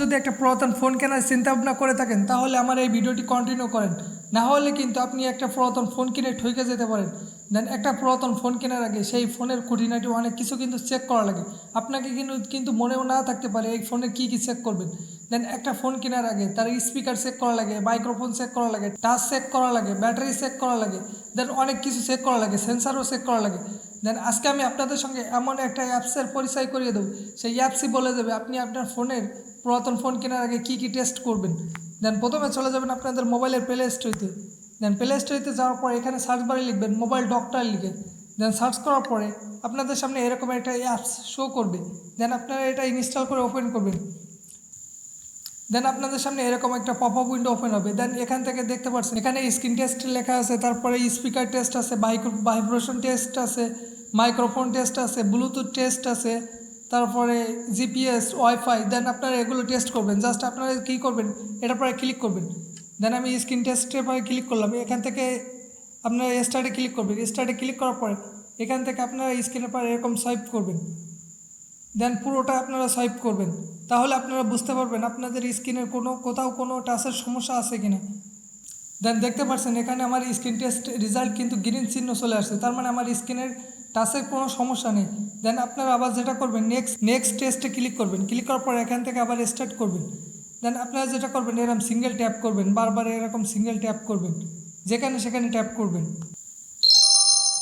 যদি একটা পুরাতন ফোন কেনার চিন্তা ভাবনা করে থাকেন, তাহলে আমার এই ভিডিওটি কন্টিনিউ করেন। না হলে কিন্তু আপনি একটা পুরাতন ফোন কিনে ঠকে যেতে পারেন। দেন একটা পুরাতন ফোন কেনার আগে সেই ফোনের খুঁটিনাটি অনেক কিছু কিন্তু চেক করা লাগে। আপনাকে কিন্তু কিন্তু মনেও না থাকতে পারে এই ফোনে কী কী চেক করবেন। দেন একটা ফোন কেনার আগে তার স্পিকার চেক করা লাগে মাইক্রোফোন চেক করা লাগে টাচ চেক করা লাগে ব্যাটারি চেক করা লাগে। দেন অনেক কিছু চেক করা লাগে সেন্সারও চেক করা লাগে। দেন আজকে আমি আপনাদের সঙ্গে এমন একটা অ্যাপসের পরিচয় করিয়ে দেবো। সেই অ্যাপসই বলে দেবে, আপনি আপনার ফোনের পুরাতন ফোন কেনার আগে কী কী টেস্ট করবেন। দেন প্রথমে চলে যাবেন আপনাদের মোবাইলের প্লে স্টোরিতে দেন প্লে স্টোরিতে যাওয়ার পর এখানে সার্চ বারে লিখবেন মোবাইল ডক্টর লিখে। দেন সার্চ করার পরে আপনাদের সামনে এরকম একটা অ্যাপস শো করবে। দেন আপনারা এটা ইনস্টল করে ওপেন করবেন। দেন আপনাদের সামনে এরকম একটা পপ আপ উইন্ডো ওপেন হবে। দেন এখান থেকে দেখতে পাচ্ছেন এখানে স্ক্রিন টেস্ট লেখা আছে, তারপরে স্পিকার টেস্ট আছে ভাইব্রেশন টেস্ট আছে মাইক্রোফোন টেস্ট আছে ব্লুটুথ টেস্ট আছে, তারপরে জিপিএস ওয়াইফাই দেন আপনারা এগুলো টেস্ট করবেন। জাস্ট আপনারা কী করবেন এটার পরে ক্লিক করবেন। দেন আমি স্ক্রিন টেস্টের পরে ক্লিক করলাম। এখান থেকে আপনারা স্টার্টে ক্লিক করবেন। স্টার্টে ক্লিক করার পরে এখান থেকে আপনারা স্ক্রিনের পরে এরকম সোয়াইপ করবেন। দেন পুরোটা আপনারা সোয়াইপ করবেন। তাহলে আপনারা বুঝতে পারবেন আপনাদের স্ক্রিনের কোনো, কোথাও কোনো টাচের সমস্যা আছে কিনা। দেন দেখতে পাচ্ছেন এখানে আমার স্ক্রিন টেস্ট রেজাল্ট কিন্তু গ্রিন চিহ্ন চলে আসছে। তার মানে আমার স্ক্রিনের টাচের কোনো সমস্যা নেই। দেন আপনারা আবার যেটা করবেন নেক্সট নেক্সট টেস্টে ক্লিক করবেন। ক্লিক করার পর এখান থেকে আবার স্টার্ট করবেন। দেন আপনারা যেটা করবেন, এরকম সিঙ্গেল ট্যাপ করবেন, বারবার এরকম সিঙ্গেল ট্যাপ করবেন। যেখানে সেখানে ট্যাপ করবেন।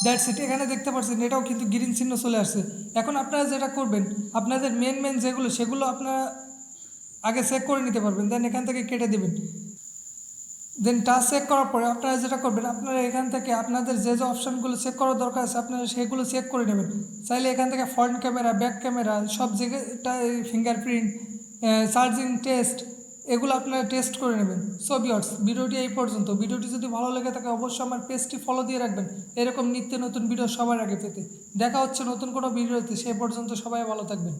দ্যাটস ইট এখানে দেখতে পাচ্ছেন এটাও কিন্তু গ্রিন চিহ্ন চলে আসছে। এখন আপনারা যেটা করবেন, আপনাদের মেন মেন যেগুলো, সেগুলো আপনারা আগে চেক করে নিতে পারবেন দেন এখান থেকে কেটে দেবেন। দেন টাচ চেক করার পরে আপনারা যেটা করবেন, আপনারা এখান থেকে আপনাদের যে যে অপশানগুলো চেক করার দরকার আছে, আপনারা সেগুলো চেক করে নেবেন। চাইলে এখান থেকে ফ্রন্ট ক্যামেরা ব্যাক ক্যামেরা সব জায়গাটা ফিঙ্গারপ্রিন্ট চার্জিং টেস্ট এগুলো আপনারা টেস্ট করে নেবেন। সো বিয়ার্স ভিডিওটি এই পর্যন্ত। ভিডিওটি যদি ভালো লেগে থাকে, অবশ্যই আমার পেজটি ফলো দিয়ে রাখবেন। এরকম নিত্য নতুন ভিডিও সবার আগে পেতে। দেখা হচ্ছে নতুন কোনো ভিডিওতে। সেই পর্যন্ত সবাই ভালো থাকবেন।